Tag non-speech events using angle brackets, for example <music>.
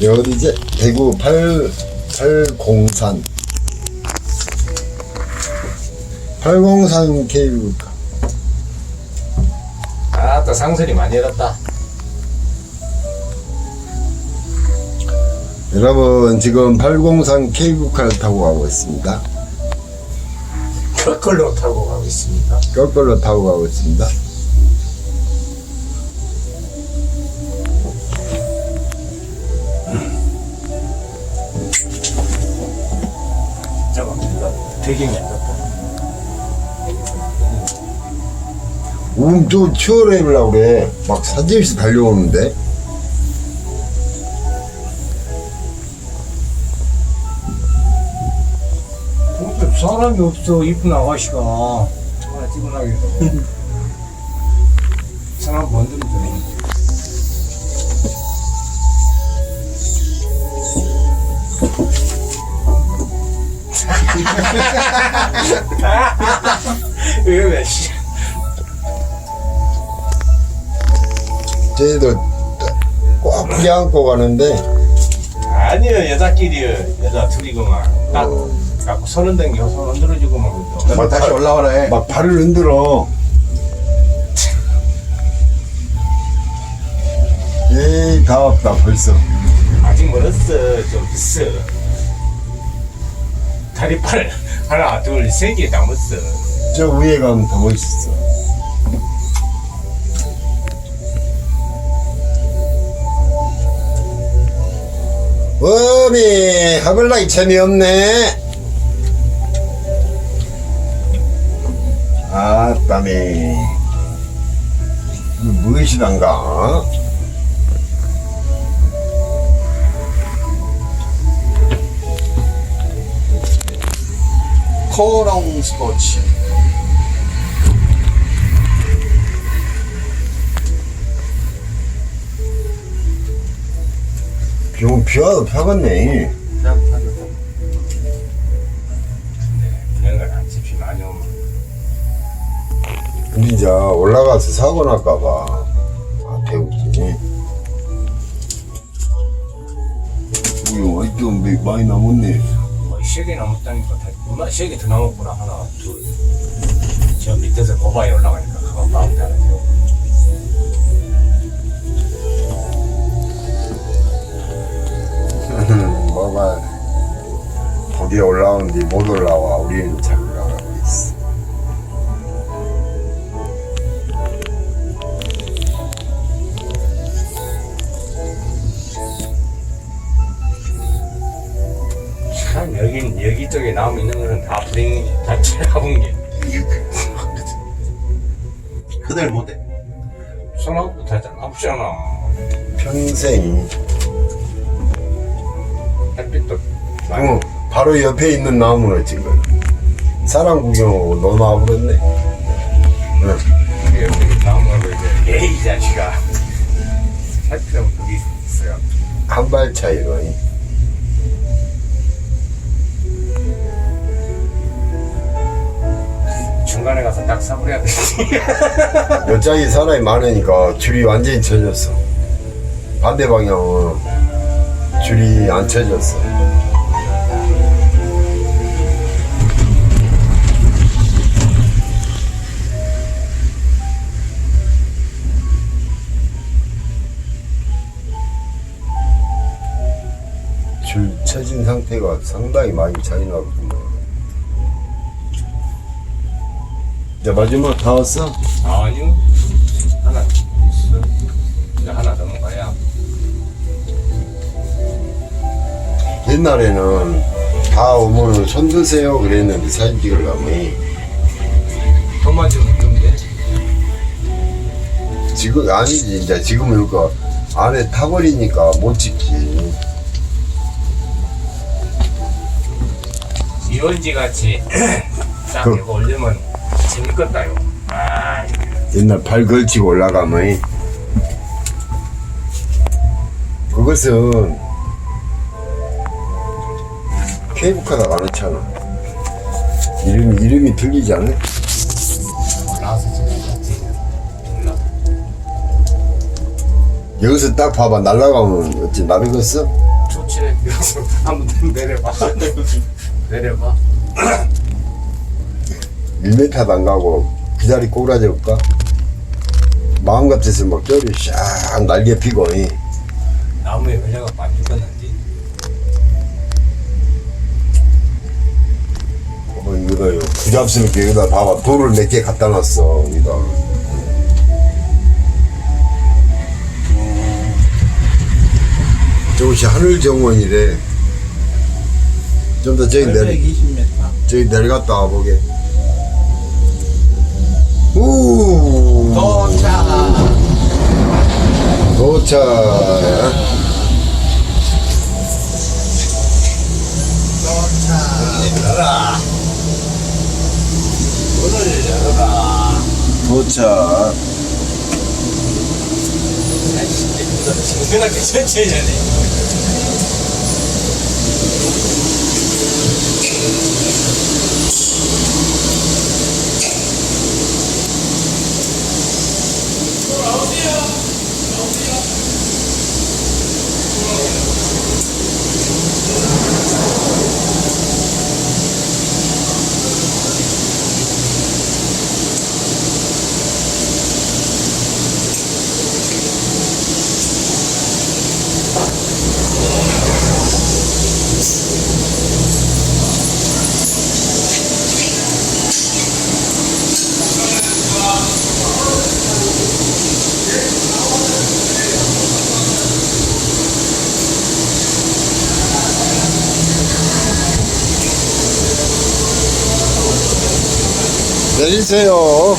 여기 어디지? 대구 8, 803. 803 케이블카. 아따 상선이 많이 열었다 여러분, 지금 803 케이블카를 타고 가고 있습니다. <laughs> 거꾸로 타고 가고 있습니다 거꾸로 타고 가고 있습니다. 잡고 음, 또 치워려 입으려고 그래. 막 사진에서 달려오는데. 근데 사람이 없어 이쁜 아가씨가 하나 찍어놔야겠다 <laughs> 사람 건드리 <laughs> 왜 씨. 저희들 꼭 껴안고 가는데, 아니요 여자끼리요 여자 둘이고만 딱 갖고 손 흔들고 손 흔들어주고만 그것도 막 다시 올라와라 해. 막 발을 흔들어. 에이, 다 없다, 벌써. 아직 멀었어 좀 있어 다리 팔 하나 둘 세 개 남았어 저 위에 가면 더 멋있어. 어미, 하글라이 재미없네. 아, 땀이. 무엇이단가? 코롱 스포츠. 비, 비 와도 펴겠네. 건안 집시 많이 오면 근데 이제 올라가서 사고 날까봐. 아, 배우지. 이거 어디도 많이 남았네. 뭐세개 남았다니까 다- 얼마 세개 더 남았구나. 하나 둘 저 밑에서 고바에 올라가니까 그거 마음대 하나 세우고 뭐가 거기에 올라오는데 못 올라와. 우리는 잘 여기 여기 쪽에 나무 있는 거는 다 불행 다 쳐다본 게 그들 못해. 손아웃도 다 아프잖아 평생. 햇빛도 많이 어, 바로 옆에 있는 나무는 지금. 사람 구경하고 너 나와버렸네. 응. 우리 여기 나무하고 이제 에이 이 자식아 햇빛하고 거기 있어요 한 발 차이로. 중간에 가서 딱 사버려야 돼 여짝이 사람이 많으니까 줄이 완전히 쳐졌어. 반대 방향은 줄이 안 쳐졌어. 줄 쳐진 상태가 상당히 많이 차이 나거든요. 이제 마지막 다 왔어? 아니요. 하나 있어 이제 하나 넘어가야 옛날에는 다 오면 손 드세요 그랬는데 사진 찍으려면 돈만 좀돼 지금 아니지 이제 지금은 이거 안에 타버리니까 못 찍지. 이원지 같이 <clears throat> 딱 그- 이거 올리면 재밌겠다요 아 옛날 발 걸치고 올라가면 그것은 케이블카가 안 넣잖아 이름이 틀리지 않아? 여기서 딱 봐봐 날아가면 어찌 나르겠어? 좋지. 그래서 한번 내려봐. <laughs> 내려봐. 1m도 안 가고 그 자리 꼬라지 올까? 마음 같아서 막 뼈리 샥 날개 피고 이. 나무에 걸려갖고 안 죽었는지. 어, 이거요 부잡스럽게 여기다 봐봐 돌을 몇 개 갖다 놨어 여기다 저것이 하늘 정원이래 좀 더 저기 내려 820m. 저기 내려갔다 와보게 우 도착. 도착 열어라. 문을 열어라. 도착 정근하게 천천히 해야 내리세요